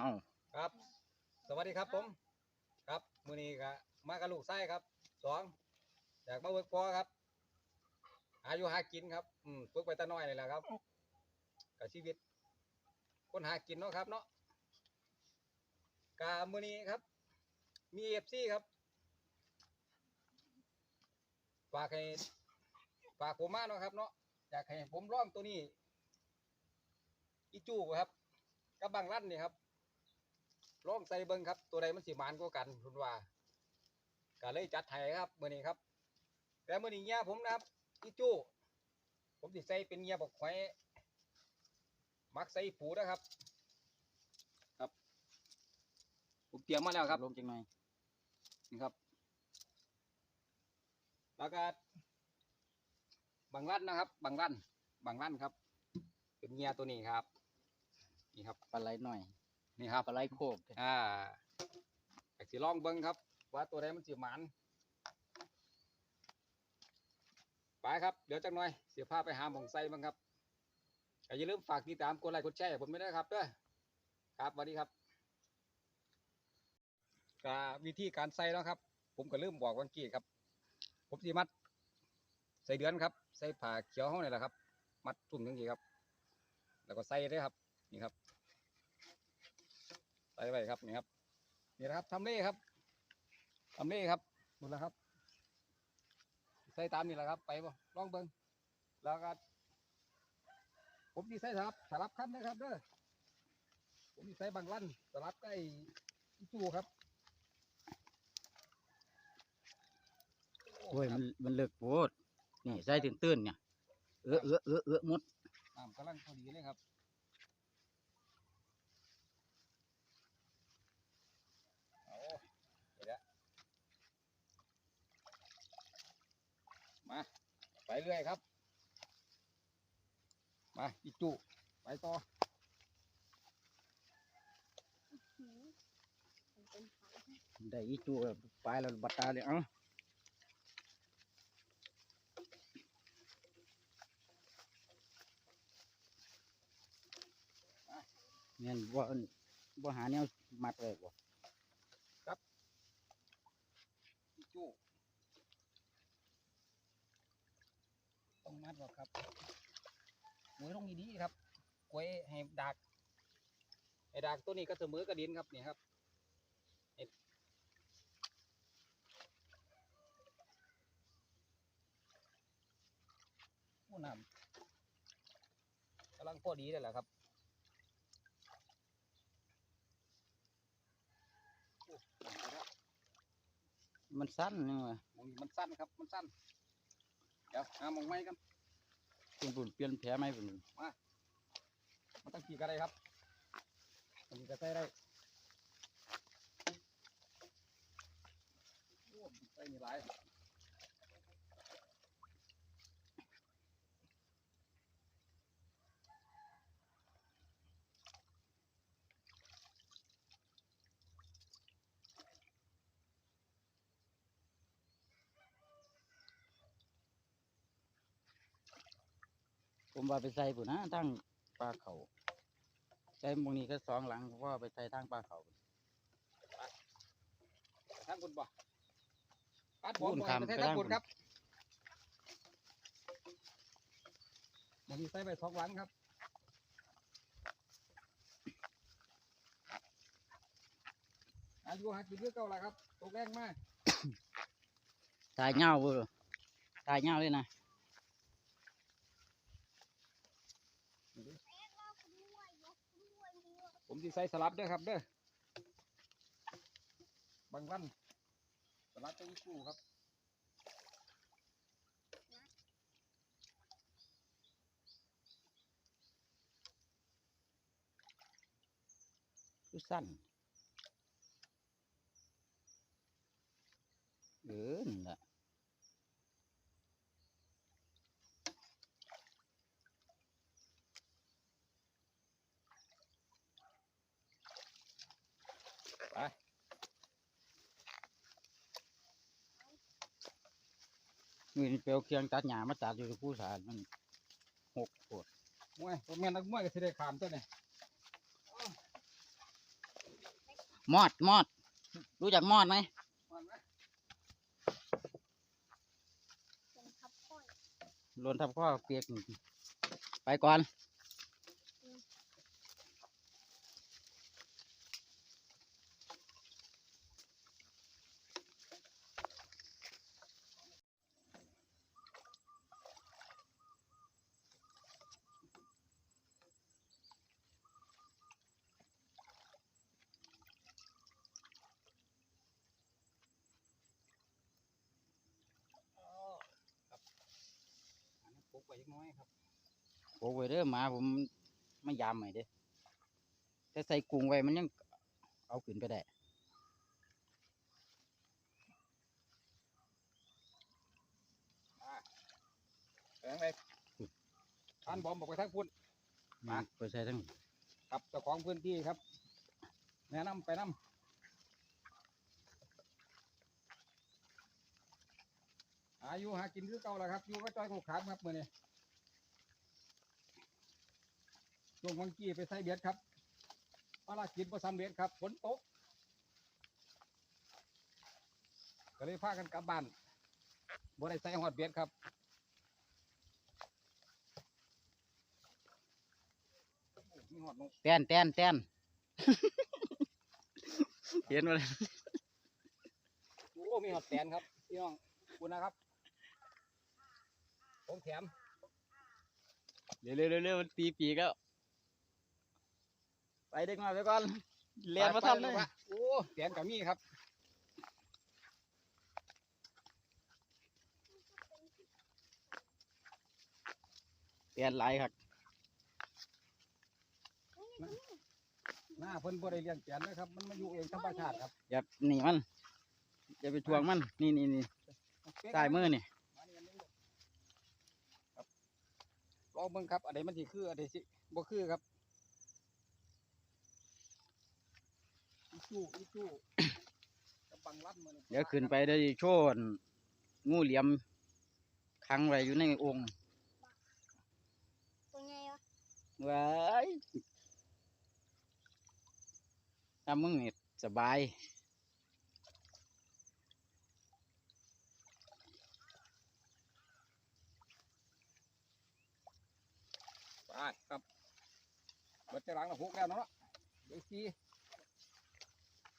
เอาครับ สวัสดีครับผม ครับมือนี้ก็มากับลูกไส้ครับสองอยากมาเวิร์กพอครับอายุหากินครับอืมฝึกไปแตาน้อยนี่แหละครับกับชีวิต คนหากินเนาะครับ เนาะกามือนี้ครับ มีเอฟซีครับฝากให้ฝากผมมาเนาะครับ เนาะอยากให้ผมร้องตัวนี้ อีจูครับกับบางลั่นนี่ครับ ลองใส่เบิ่งครับ ตัวใดมันสิหมานกว่ากันคุณว่าก็เลยจัดให้ครับมื้อนี้ครับ แต่มื้อนี้เงียผมนะครับอีจู้ผมสิใส่เป็นเงียบอกไว้มักใส่ผูนะครับ ครับผมเตรียมมาแล้วครับลงจังหน่อยนี่ครับแล้วก็บางลั่นนะครับ บางลั่นบางลั่นครับ เป็นเงียตัวนี้ครับ นี่ครับปลาไหลหน่อย นี่ครับปลาไหลโคกอ่าอยากสิลองเบิ้งครับ ว่าตัวใดมันสิหมันไปครับ เดี๋ยวจังหน่อย เสียภาพไปหาหมองไส้บ้างครับแต่อย่าลืมฝากติดตามกดไลค์กดแชร์ให้ผมไม่ได้วยนะครับเด้อครับสวัสดีครับก็วิธีการใส่แล้วครับ ผมก็ลืมบอกวันกี้ครับ ผมสิมัด ใส่เดือนครับ ใส่ผ้าเขียวห้องนี่แหละครับ มัดตุ่มทั้งทีครับ แล้วก็ใส่เลยครับ นี่ครับ ใส่ไปครับนี่ครับนี่นะครับทำเล่ครับทำเล่ครับหมดแล้วครับใส่ตามนี่แหละครับ ไปบ่ลองเบิ้งแล้วก็ผมดีใส่สลับสลับขั้นนะครับเด้อผมดีใส่บางลั่นสลับใกล้อีจูครับโอ้ยมันมันเลิกโพดนี่ใส่ตื้นๆเนี่ยเอื้อเอื้อเอื้อเอื้อหมดน้ำกำลังพอดีเลยครับเอาเดี๋ยวมา ไปเรื่อยครับมาอีจูไปต่อได้อีจูปแล้วบัดตาเลยเอ้าแม่นบ่อันบ่หาแนวมัดเลยบ่ อีจูต้องมัด หรอกครับหวยต้องมีดีครับกล้วยให้ดักให้ดักตัวนี้ก็เสมอกระดินครับนี่ครับเห็นโอ้น้ำกำลังพอดีเลยแหละครับโอ้ไปแล้วมันสั้นนี่ว่ะมองนี่มันสั้นครับ มันสั้น เดี๋ยวหามองไม้กัน คุณปุ่นเปลี่ยนแผลไหมปุ่นมามาตั้งกี่กันได้ครับตั้งกี่กันได้ได้โอ้ใส่นี่หลาย ผมว่าไปใส่ปุ่นนะตั้งปลาเขาใส่หมองนี้ก็สองหลังเพราะว่าไปใส่ตั้งปลาเขาทั้งคุณบ่ปัดบพูอลนบ่คำไปใส่ไปทั้ทางงคุณพุ่นครับมันมีใส่ไปสองหลังครับอายุหักกินเยอะเก่าแล้วครับตกแรงมากตายเงาเบ่ตายเงาเลยนะ ผมจะใส่สลับเด้อครับเด้อบางวันสลับไปอีกคู่ครับคือสั้นเออน่ะ ไปเอาเครื่องตัดหญ้ามาตัดอยู่ที่ผู้สารมันหกปวดมวยผมแม่นนักมวยก็สิได้ขามตัวนี่มอดมอด รู้จักมอดไหมมันไหมเป็นทับค่อยโลนทับข้อเปียกนี่ไปก่อน อันนี้ปลูกไว้อีกน้อยครับโอ้ยเด้อหมาผมไม่ยามใหม่เด้อแต่ใส่กุ้งไว้มันยังเอาขึ้นไปได้แปลงเลยท่านบอมบอกไปทั้งพุ่นมาไปใส่ทั้ง กับเจ้าของพื้นที่ครับ แนะนำไปนำ อาอยุหากินคือเก่าแล้วครับอยู่ก็จ้อยกูขามครับมือนี้ช่วงวังกี้ไปใส่เบียดครับภารกิจประสำเร็จครับฝนตกก็เลยพากันกลับบ้านบ่ได้ใส่หอดเบียดครับโอ้มีหอดนกแตนแตนแตน เห็นว่าโอ้มีหอดแตนครับพี่น้องขอบคุณนะครับ ผมแถมเร็วเร็วเร็วเร็วมันตีปีกแล้วไปเด็กมาไปก่อนเรียนมาทันเลยไปๆโอ้แตนกับมีครับเรียนหลายครับหน้าเพิ่นบ่ได้เลี้ยงแตนนะครับ มันมาอยู่เองธรรมชาติครับอย่าหนีมันอย่าไปทวงมัน นี่นี่นี่ใต้มือนี่มานี่อันนี้ครับ ลองเบิ่งครับอันใดมันสิคืออันใดสิบ่คือครับอีจู้อีจู้กำบังรัดมือนี่เดี๋ยวขึ้นไปได้โชนงูเหลี่ยมขังไว้อยู่ในองค์ตัวไงวะว้ายถ้ามึงนี่สบาย ไปครับเบิดจะล้างแล้วพุกแล้วเนาะเดี๋ยวสิ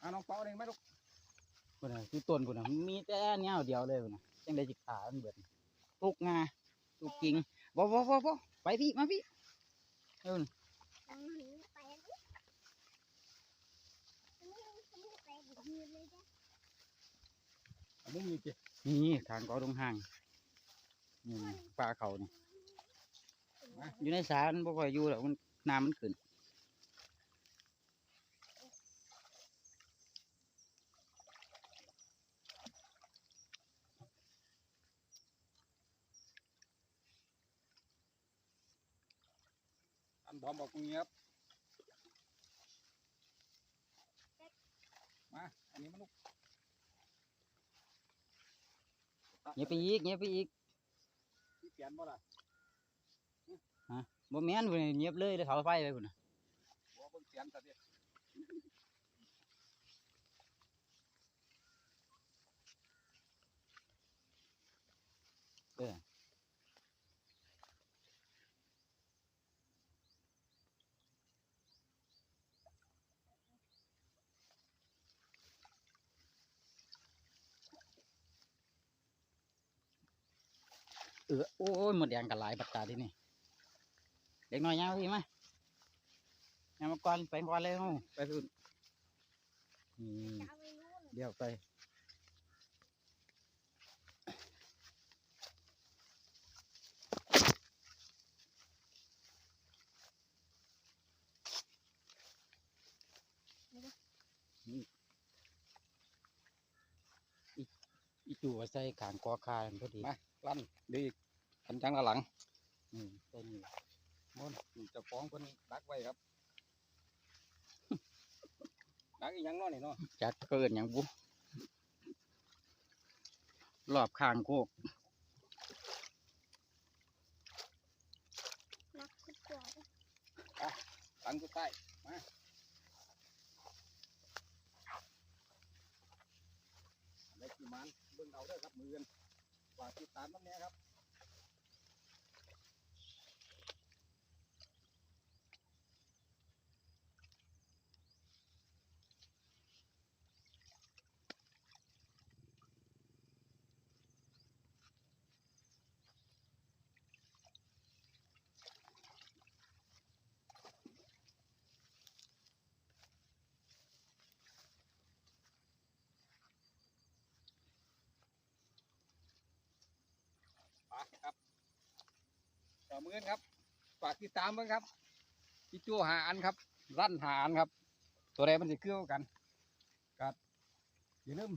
อ่าน้องเปาเองไหมลูกพุ่นน่ะคือต้นพุ่นน่ะมีแต่แนวเดียวเลยพุ่นน่ะจังได้สิขามันเบิดตุกงาตุกกิ่งบ่บ่บ่บ่ไปพี่มาพี่เอิ้นอืมไปแล้วดิไม่ไม่ไปบุกยืนเลยจ้ะเอามุมนี้สินี่ทางเกาตรงห่างนี่ปลาเขานี่ อยู่ในสามันบ่ค่อยอยู่หรอกมันน้ำมันขึ้นอันบอมบอกตรงนี้ครับมาอันนี้มันลูกเงียบไปอีกเงียบไปอีกที่เปลี่ยนบ่ล่ะ บ่แม่นพุ่นน่ะเงียบเลยเลยเขาไฟเลยพุ่นน่ะบ่เบิ่งเปลี่ยนซะดิเออเออโอ้ยหมดแดงกันหลายบัตตาที่นี่ เด็กน้อยยาวพี่มายังมาก่อนไปก่อนเลยเฮาไปพุ่นนี่จะเอาไปนู่นเดี๋ยวไปนี่อีอีจู่ว่าใส่ขางกอคาอันพอดีมาลั่นดีขันจังละหลังนี่ใส่นี่ มนจะฟ้องคนรักไว้ครับรักอีกยังน้อนนี่เนาะจัดเกินอย่างบุรอบข้างโคกรักกุดจอดอ่ตังกุดใต้มาเล็กมันเบิ่งเอาได้ครับมือเงินฝากติดตามน้ำแน่ครับ ต่อมือนครับฝากติดตามเบ้างครับพี่จูหาอันครับ รั่นหาอันครับ ตัวใดมันจะเกี่ยวกันครับอย่าลืม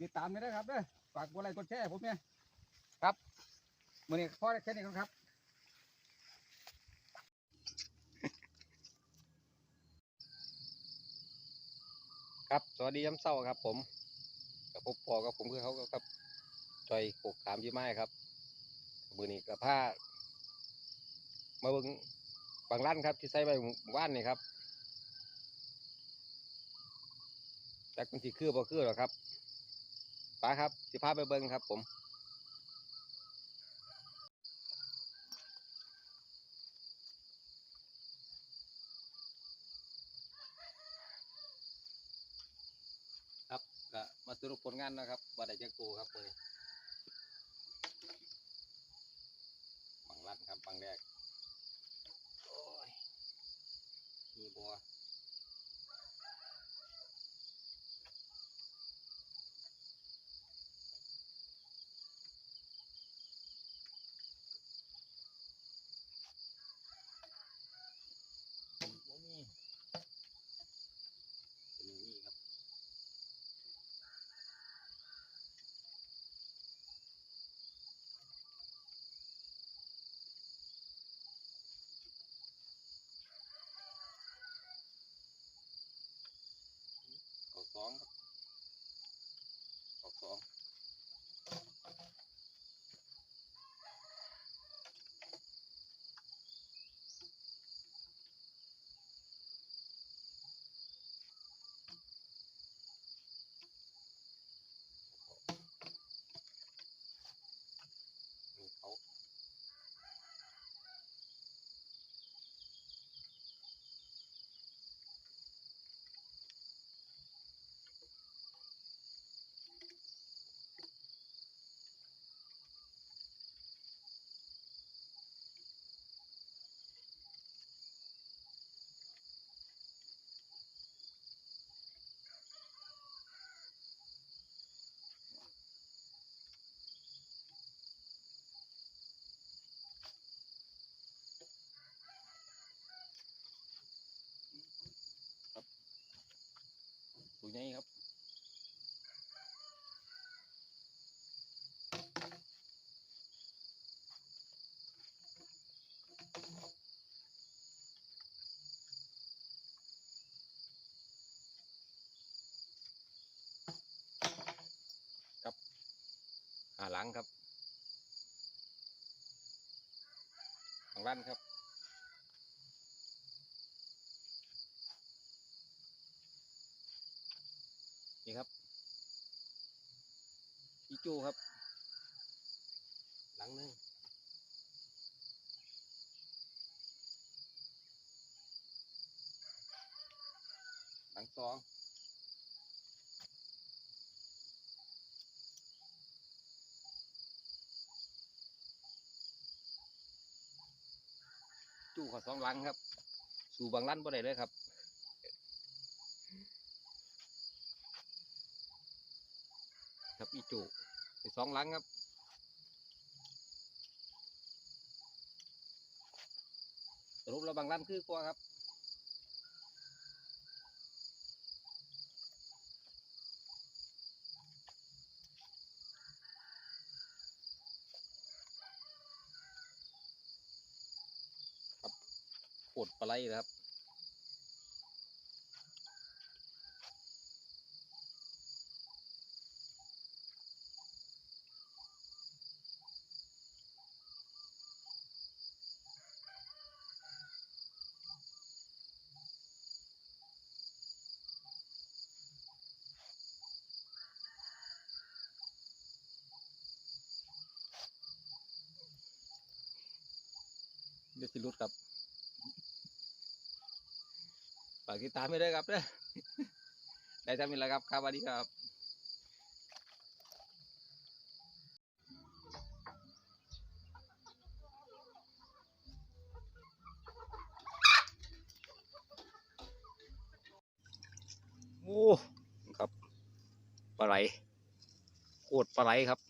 ติดตามกันด้ครับเด้อฝากกดไลค์กดแชร์ผมเนี่ยครับมือนี้พอแค่นี้ก่อนครับครับสวัสดีย้ำเศร้าครับ ผมกับพบปอกับผมคือเขาครับจอยปลูกตามยี่ไม้ครับมือนี้กับผ้า มาเบิงบางร้านครับ ที่ใส่ใบว่านนี่ครับจากมันสิคือบ่คือหรอครับป้าครับสิพาไปเบิ่งครับ ผมครับก็มาสรุปผลงานนะครับว่าได้จักตัวครับมือนี้บางร้านครับบางแรกโอ้ย มีบัวบ่มีจะมีมีครับ เอาสองครับเอาสองนี่เขาตัว ใหญ่ครับครับหาหลังครับทางด้านครับ นี่ครับอีจูครับ หลังหนึงหลังสองจูขอสองหลังครับ สู่บางลั่นบ่ได้เลยครับ ครับอีจูไปสองหลังครับสรุปแล้วบางร้านคือกว่าครับครับปวดปลาไหลนะครับ เดี๋ยวสิรุดครับฝากติดตามไปด้วยครับเด้อได้ทำอีกแล้วครับครับสวัสดีครับโอ้ครับปลาไหลโคตรปลาไหลครับอืม